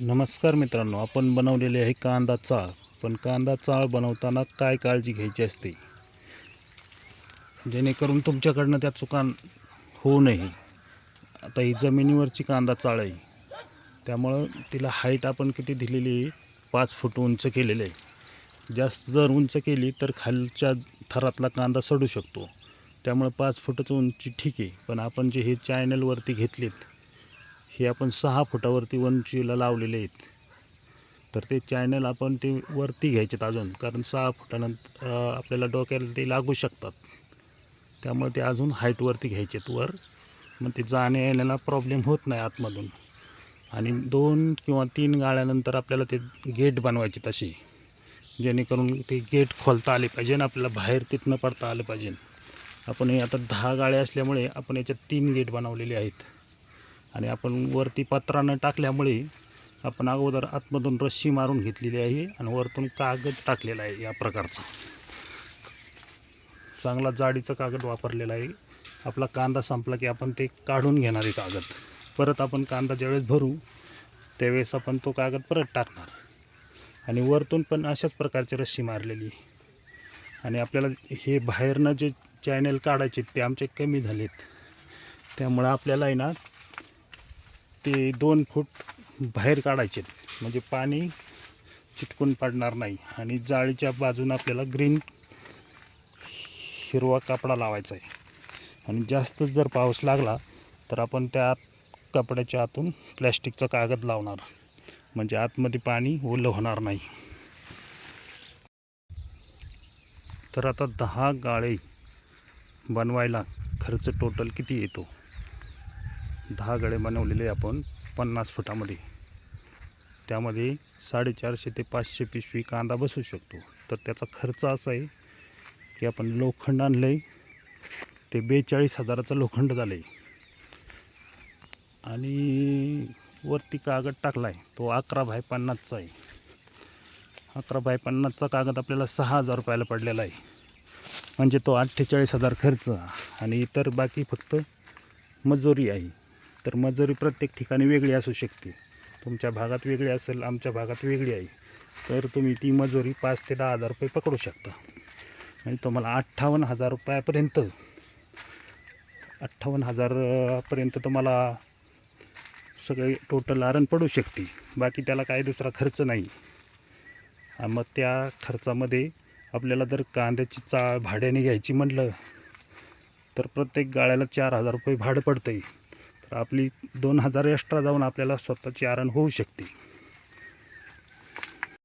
नमस्कार मित्रांनो आपण बनवलेले आहे कांदा चाळ. पण कांदा चाळ बनवताना काय काळजी घ्यायची असते? जेणेकरून तुमच्याकडनं त्या चुका होऊ नये. आता ही जमिनीवरची कांदा चाळ आहे. त्यामुळं तिला हाईट आपण किती दिलेली आहे? पाच फूट उंच केलेलं आहे. जास्त जर उंच केली तर खालच्या थरातला कांदा सडू शकतो. त्यामुळं पाच फुटाचं उंची ठीक आहे. पण आपण जे हे चॅनलवरती घेतलेत हे आपण सहा फुटावरती वनचीला लावलेले आहेत. तर ते चॅनल आपण ते वरती घ्यायचेत अजून कारण सहा फुटानंतर आपल्याला डोक्याला ते लागू शकतात. त्यामुळे ते अजून हाईटवरती घ्यायचेत वर. मग ते जाण्या येण्याला प्रॉब्लेम होत नाही आतमधून. आणि दोन किंवा तीन गाळ्यानंतर आपल्याला ते गेट बनवायचे तशी जेणेकरून ते गेट खोलता आले पाहिजे आणि आपल्याला बाहेर तिथनं पडता आलं पाहिजे. आपण हे आता दहा गाळ्या असल्यामुळे आपण याच्यात तीन गेट बनवलेले आहेत. आणि आपण वरती पत्रानं टाकल्यामुळे आपण अगोदर आतमधून रस्सी मारून घेतलेली आहे आणि वरतून कागद टाकलेला आहे या प्रकारचा. चांगला जाडीचा कागद वापरलेला आहे. आपला कांदा संपला की आपण ते काढून घेणार आहे कागद. परत आपण कांदा ज्यावेळेस भरू त्यावेळेस आपण तो कागद परत टाकणार. आणि वरतून पण अशाच प्रकारची रस्सी मारलेली. आहे. आणि आपल्याला हे बाहेरनं जे चॅनल काढायचे ते आमचे कमी झालेत. त्यामुळं आपल्याला आहे ना ते दोन फूट बाहेर काढायचे म्हणजे पाणी चिटकून पडणार नाही. आणि जाळीच्या बाजूनं आपल्याला ग्रीन हिरवा कापडा लावायचा आहे. आणि जास्त जर पाऊस लागला तर आपण त्या कपड्याच्या आतून प्लॅस्टिकचा कागद लावणार. म्हणजे आतमध्ये पाणी ओलं होणार नाही. तर आता दहा गाळे बनवायला खर्च टोटल किती येतो? दहा गळे बनवलेले आपण पन्नास फुटामध्ये. त्यामध्ये साडेचारशे ते पाचशे पिशवी कांदा बसू शकतो. तर त्याचा खर्च असा आहे की आपण लोखंड आणलं आहे ते बेचाळीस हजाराचं लोखंड झालं आहे आणि वरती कागद टाकला आहे तो अकरा बाय पन्नासचा आहे. अकरा बाय पन्नासचा कागद आपल्याला सहा हजार रुपयाला पडलेला आहे. म्हणजे तो अठ्ठेचाळीस हजार खर्च आणि इतर बाकी फक्त मजुरी आहे. तर मजुरी प्रत्येक ठिकाणी वेगळी असू शकते. तुमच्या भागात वेगळी असेल आमच्या भागात वेगळी आहे. तर तुम्ही ती मजुरी पाच ते दहा हजार रुपये पकडू शकता. आणि तुम्हाला अठ्ठावन्न हजार रुपयापर्यंत अठ्ठावन्न हजारपर्यंत तुम्हाला सगळे टोटल आरण पडू शकते. बाकी त्याला काही दुसरा खर्च नाही. मग त्या खर्चामध्ये आपल्याला जर कांद्याची चाळ भाड्याने घ्यायची म्हटलं तर प्रत्येक गाळ्याला चार हजार रुपये भाडं पडतं आहे तर आपली दोन हजार एक्स्ट्रा जाऊन आपल्याला स्वतःची आरण होऊ शकते.